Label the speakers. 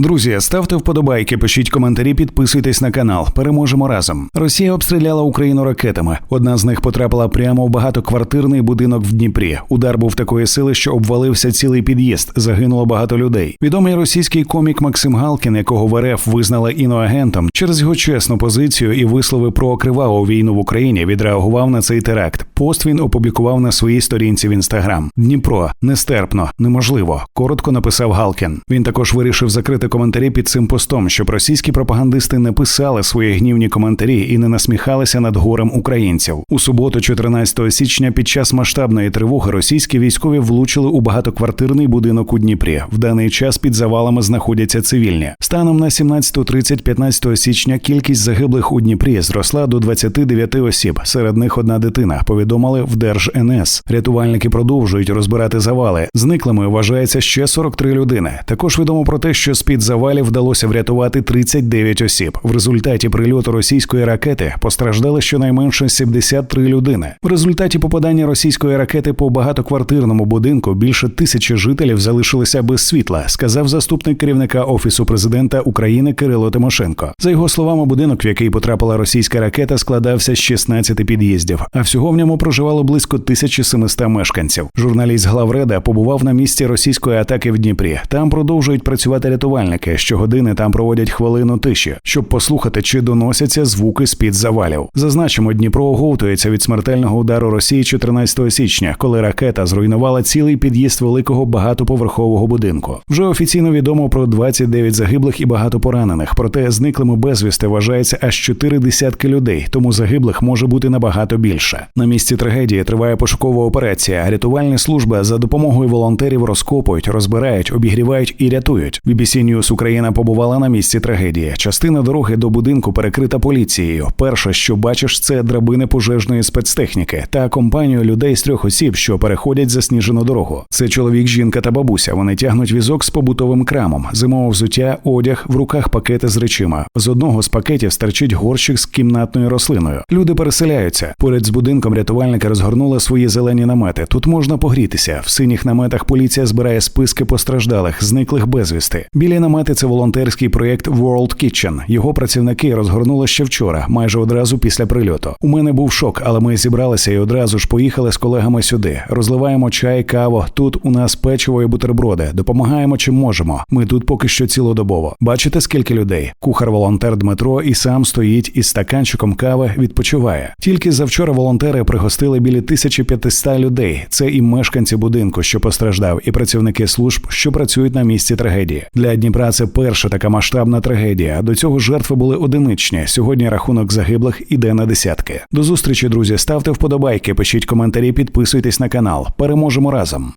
Speaker 1: Друзі, ставте вподобайки, пишіть коментарі, підписуйтесь на канал. Переможемо разом. Росія обстріляла Україну ракетами. Одна з них потрапила прямо в багатоквартирний будинок в Дніпрі. Удар був такої сили, що обвалився цілий під'їзд. Загинуло багато людей. Відомий російський комік Максим Галкін, якого в РФ визнали іноагентом, через його чесну позицію і вислови про криваву війну в Україні відреагував на цей теракт. Пост він опублікував на своїй сторінці в інстаграм. Дніпро нестерпно, неможливо. Коротко написав Галкін. Він також вирішив закрити коментарі під цим постом, щоб російські пропагандисти не писали свої гнівні коментарі і не насміхалися над горем українців. У суботу, 14 січня, під час масштабної тривоги російські військові влучили у багатоквартирний будинок у Дніпрі. В даний час під завалами знаходяться цивільні. Станом на 17.30-15 січня кількість загиблих у Дніпрі зросла до 29 осіб. Серед них одна дитина. Повідомили в Держ-НС. Рятувальники продовжують розбирати завали. Зниклими вважається ще 43 людини. Також відомо про те, що з під завалів вдалося врятувати 39 осіб. В результаті прильоту російської ракети постраждали щонайменше 73 людини. В результаті попадання російської ракети по багатоквартирному будинку більше тисячі жителів залишилися без світла, сказав заступник керівника офісу президента України Кирило Тимошенко. За його словами, будинок, в який потрапила російська ракета, складався з 16 під'їздів, а всього в ньому проживало близько 1700 мешканців. Журналіст главреда побував на місці російської атаки в Дніпрі. Там продовжують працювати рятувальники. Щогодини там проводять хвилину тиші, щоб послухати, чи доносяться звуки з під завалів. Зазначимо, Дніпро оговтується від смертельного удару Росії 14 січня, коли ракета зруйнувала цілий під'їзд великого багатоповерхового будинку. Вже офіційно відомо про 29 загиблих і багато поранених. Проте зниклими безвісти вважається аж чотири десятки людей, тому загиблих може бути набагато більше. На місці трагедії триває пошукова операція. Рятувальні служби за допомогою волонтерів розкопують, розбирають, обігрівають і рятують. BBC News Україна побувала на місці трагедії. Частина дороги до будинку перекрита поліцією. Перше, що бачиш, це драбини пожежної спецтехніки та компанію людей з трьох осіб, що переходять засніжену дорогу. Це чоловік, жінка та бабуся. Вони тягнуть візок з побутовим крамом, зимове взуття, одяг, в руках пакети з речима. З одного з пакетів стерчить горщик з кімнатною рослиною. Люди переселяються. Поряд з будинком рятувальники розгорнули свої зелені намети. Тут можна погрітися. В синіх наметах поліція збирає списки постраждалих, зниклих безвісти. Білі намети це волонтерський проєкт World Kitchen. Його працівники розгорнули ще вчора, майже одразу після прильоту. У мене був шок, але ми зібралися і одразу ж поїхали з колегами сюди. Розливаємо чай, каву. Тут у нас печиво і бутерброди. Допомагаємо чим можемо. Ми тут поки що цілодобово. Бачите, скільки людей? Кухар-волонтер Дмитро і сам стоїть із стаканчиком кави, відпочиває. Тільки завчора волонтери пригостили біля 1500 людей. Це і мешканці будинку, що постраждав, і працівники служб, що працюють на місці трагедії. Для Дніпра це перша така масштабна трагедія. До цього жертви були одиничні. Сьогодні рахунок загиблих іде на десятки. До зустрічі, друзі. Ставте вподобайки, пишіть коментарі, підписуйтесь на канал. Переможемо разом.